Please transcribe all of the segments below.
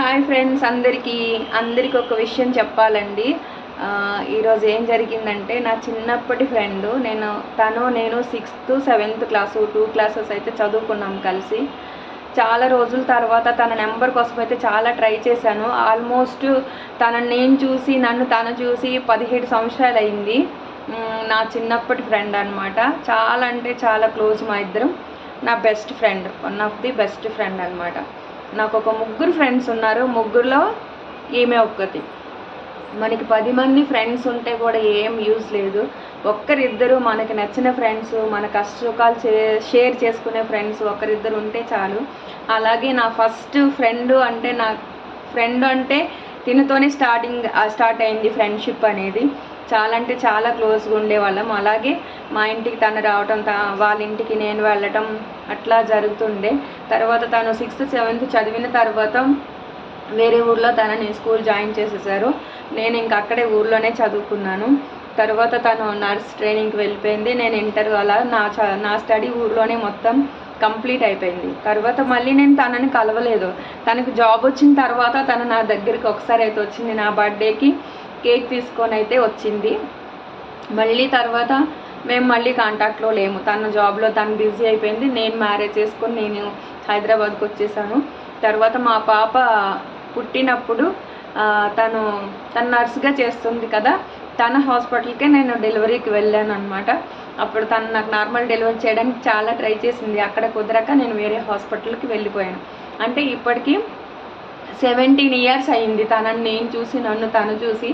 Hi friends అందరికీ. అందరికీ ఒక విషయం చెప్పాలండి. ఈరోజు ఏం జరిగిందంటే నా చిన్నప్పటి ఫ్రెండ్ నేను తను నేను sixth seventh class two classes అయితే చదువుకున్నాం కలిసి. చాలా రోజుల తర్వాత తన నెంబర్ కోసం అయితే చాలా ట్రై చేశాను. ఆల్మోస్ట్ తనని నేను చూసి నన్ను తను చూసి పదిహేడు సంవత్సరాలు అయింది. నా చిన్నప్పటి ఫ్రెండ్ అనమాట చాలా అంటే చాలా క్లోజ్ మా ఇద్దరం. నా best friend. One of the best friend అనమాట నాకు ఒక ముగ్గురు ఫ్రెండ్స్ ఉన్నారు. ముగ్గురులో ఈమె ఒక్కటి మనకి పది మంది ఫ్రెండ్స్ ఉంటే కూడా ఏం యూజ్ లేదు. ఒక్కరిద్దరు మనకి నచ్చిన ఫ్రెండ్స్ మన కష్ట సుఖాలు షేర్ చేసుకునే ఫ్రెండ్స్ ఒకరిద్దరు ఉంటే చాలు. అలాగే నా ఫస్ట్ ఫ్రెండ్ అంటే నా ఫ్రెండ్ అంటే తినతోనే స్టార్టింగ్ స్టార్ట్ అయింది ఫ్రెండ్షిప్ అనేది. చాలా అంటే చాలా క్లోజ్గా ఉండేవాళ్ళం. అలాగే మా ఇంటికి తను రావటం వాళ్ళ ఇంటికి నేను వెళ్ళటం అట్లా జరుగుతుండే. తర్వాత తను సిక్స్త్ సెవెంత్ చదివిన తర్వాత వేరే ఊర్లో తనని స్కూల్ జాయిన్ చేసేసారు. నేను ఇంక అక్కడే ఊర్లోనే చదువుకున్నాను. తర్వాత తను నర్స్ ట్రైనింగ్కి వెళ్ళిపోయింది. నేను ఇంటర్ అలా నా చ నా స్టడీ ఊర్లోనే మొత్తం కంప్లీట్ అయిపోయింది. తర్వాత మళ్ళీ నేను తనని కలవలేదు. తనకు జాబ్ వచ్చిన తర్వాత తను నా దగ్గరికి ఒకసారి అయితే వచ్చింది. నా బర్త్డేకి కేక్ తీసుకొని అయితే వచ్చింది. మళ్ళీ తర్వాత మేము మళ్ళీ కాంటాక్ట్లో లేము. తన జాబ్లో తను బిజీ అయిపోయింది. నేను మ్యారేజ్ చేసుకొని నేను హైదరాబాద్కి వచ్చేసాను. తర్వాత మా పాప పుట్టినప్పుడు తను తను నర్స్గా చేస్తుంది కదా తన హాస్పిటల్కే నేను డెలివరీకి వెళ్ళాను అనమాట అప్పుడు తను నాకు నార్మల్ డెలివరీ చేయడానికి చాలా ట్రై చేసింది. అక్కడ కుదరక నేను వేరే హాస్పిటల్కి వెళ్ళిపోయాను. అంటే ఇప్పటికీ సెవెంటీన్ ఇయర్స్ అయింది. తనని నేను చూసి నన్ను తను చూసి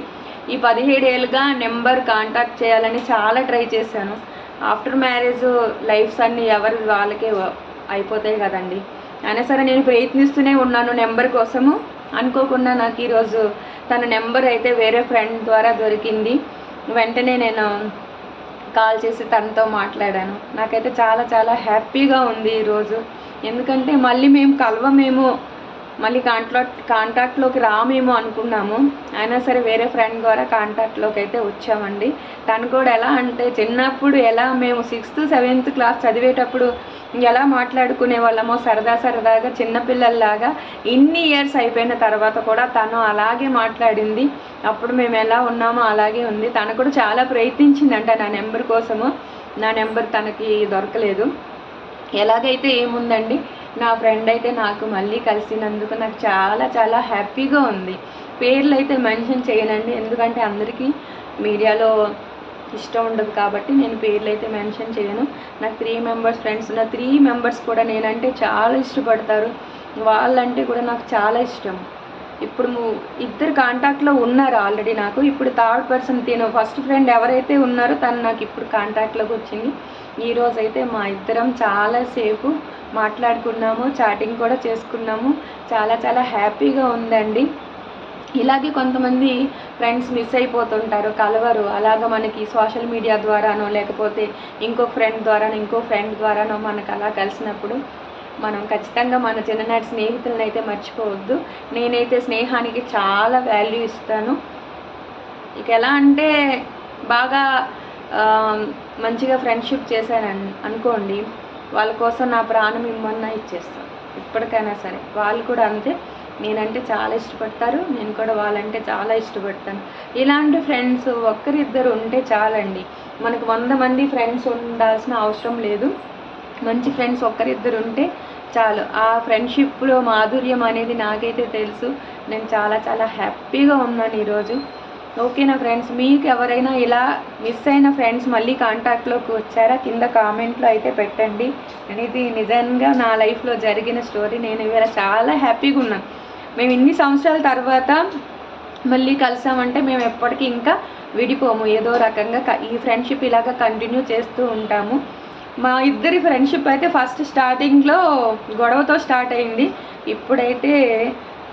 ఈ పదిహేడేళ్ళుగా నెంబర్ కాంటాక్ట్ చేయాలని చాలా ట్రై చేశాను. ఆఫ్టర్ మ్యారేజ్ లైఫ్స్ అన్నీ ఎవరి వాళ్ళకే అయిపోతాయి కదండి. అయినా సరే నేను ప్రయత్నిస్తూనే ఉన్నాను నెంబర్ కోసము. అనుకోకుండా నాకు ఈరోజు తన నెంబర్ అయితే వేరే ఫ్రెండ్ ద్వారా దొరికింది. వెంటనే నేను కాల్ చేసి తనతో మాట్లాడాను. నాకైతే చాలా చాలా హ్యాపీగా ఉంది ఈరోజు. ఎందుకంటే మళ్ళీ మేము కలవమేమో మళ్ళీ కాంట్రాక్ట్ కాంటాక్ట్లోకి రామేమో అనుకున్నాము. అయినా సరే వేరే ఫ్రెండ్ ద్వారా కాంటాక్ట్లోకి అయితే వచ్చామండి. తను కూడా ఎలా అంటే చిన్నప్పుడు ఎలా మేము సిక్స్త్ సెవెంత్ క్లాస్ చదివేటప్పుడు ఎలా మాట్లాడుకునే వాళ్ళమో సరదా సరదాగా చిన్నపిల్లల్లాగా ఇన్ని ఇయర్స్ అయిపోయిన తర్వాత కూడా తను అలాగే మాట్లాడింది. అప్పుడు మేము ఎలా ఉన్నామో అలాగే ఉంది. తను కూడా చాలా ప్రయత్నించిందంట నా నెంబర్ కోసము. నా నెంబర్ తనకి దొరకలేదు. ఎలాగైతే ఏముందండి? నా ఫ్రెండ్ అయితే నాకు మళ్ళీ కలిసినందుకు నాకు చాలా చాలా హ్యాపీగా ఉంది. పేర్లు అయితే మెన్షన్ చేయనండి. ఎందుకంటే అందరికీ మీడియాలో ఇష్టం ఉండదు కాబట్టి నేను పేర్లు అయితే మెన్షన్ చేయను. నాకు త్రీ మెంబర్స్ ఫ్రెండ్స్ ఉన్న త్రీ మెంబర్స్ కూడా నేనంటే చాలా ఇష్టపడతారు. వాళ్ళంటే కూడా నాకు చాలా ఇష్టం. ఇప్పుడు ఇద్దరు కాంటాక్ట్లో ఉన్నారు ఆల్రెడీ నాకు? ఇప్పుడు థర్డ్ పర్సన్ తిను ఫస్ట్ ఫ్రెండ్ ఎవరైతే ఉన్నారో తను నాకు ఇప్పుడు కాంటాక్ట్లోకి వచ్చింది. ఈరోజు అయితే మా ఇద్దరం చాలాసేపు మాట్లాడుకున్నాము చాటింగ్ కూడా చేసుకున్నాము. చాలా చాలా హ్యాపీగా ఉందండి. ఇలాగే కొంతమంది ఫ్రెండ్స్ మిస్ అయిపోతుంటారు కలవరు. అలాగ మనకి సోషల్ మీడియా ద్వారానో లేకపోతే ఇంకో ఫ్రెండ్ ద్వారానో ఇంకో ఫ్రెండ్ ద్వారానో మనకు అలా కలిసినప్పుడు మనం ఖచ్చితంగా మన చిన్ననాటి స్నేహితులను అయితే మర్చిపోవద్దు. నేనైతే స్నేహానికి చాలా వాల్యూ ఇస్తాను. ఇక ఎలా అంటే బాగా మంచిగా ఫ్రెండ్షిప్ చేశానని అనుకోండి వాళ్ళ కోసం నా ప్రాణం ఇమ్మన్నా ఇచ్చేస్తాను ఇప్పటికైనా సరే. వాళ్ళు కూడా అంతే. నేనంటే చాలా ఇష్టపడతారు. నేను కూడా వాళ్ళంటే చాలా ఇష్టపడతాను. ఇలాంటి ఫ్రెండ్స్ ఒక్కరిద్దరు ఉంటే చాలండి. మనకు వంద మంది ఫ్రెండ్స్ ఉండాల్సిన అవసరం లేదు. మంచి ఫ్రెండ్స్ ఒక్కరిద్దరు ఉంటే చాలు. ఆ ఫ్రెండ్షిప్లో మాధుర్యం అనేది నాకైతే తెలుసు. నేను చాలా చాలా హ్యాపీగా ఉన్నాను ఈరోజు. ఓకేనా ఫ్రెండ్స్ మీకు ఎవరైనా ఇలా మిస్ అయిన ఫ్రెండ్స్ మళ్ళీ కాంటాక్ట్లోకి వచ్చారా? కింద కామెంట్లో అయితే పెట్టండి. అనేది ఇది నిజంగా నా లైఫ్లో జరిగిన స్టోరీ నేను ఇవాళ చాలా హ్యాపీగా ఉన్నాను మేము ఇన్ని సంవత్సరాల తర్వాత మళ్ళీ కలిసామంటే మేము ఎప్పటికీ ఇంకా విడిపోము. ఏదో రకంగా ఈ ఫ్రెండ్షిప్ ఇలాగ కంటిన్యూ చేస్తూ ఉంటాము. మా ఇద్దరి ఫ్రెండ్షిప్ అయితే ఫస్ట్ స్టార్టింగ్లో గొడవతో స్టార్ట్ అయింది. ఇప్పుడైతే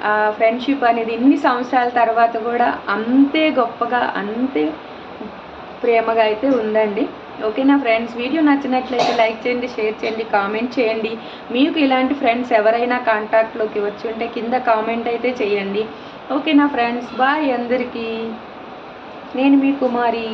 ఆ ఫ్రెండ్షిప్ అనేది ఇన్ని సంవత్సరాల తర్వాత కూడా అంతే గొప్పగా అంతే ప్రేమగా అయితే ఉందండి. ఓకేనా ఫ్రెండ్స్? వీడియో నచ్చినట్లయితే లైక్ చేయండి షేర్ చేయండి కామెంట్ చేయండి. మీకు ఇలాంటి ఫ్రెండ్స్ ఎవరైనా కాంటాక్ట్లోకి వచ్చి ఉంటే కింద కామెంట్ అయితే చేయండి. ఓకేనా ఫ్రెండ్స్? బాయ్ అందరికీ. నేను మీ కుమారి.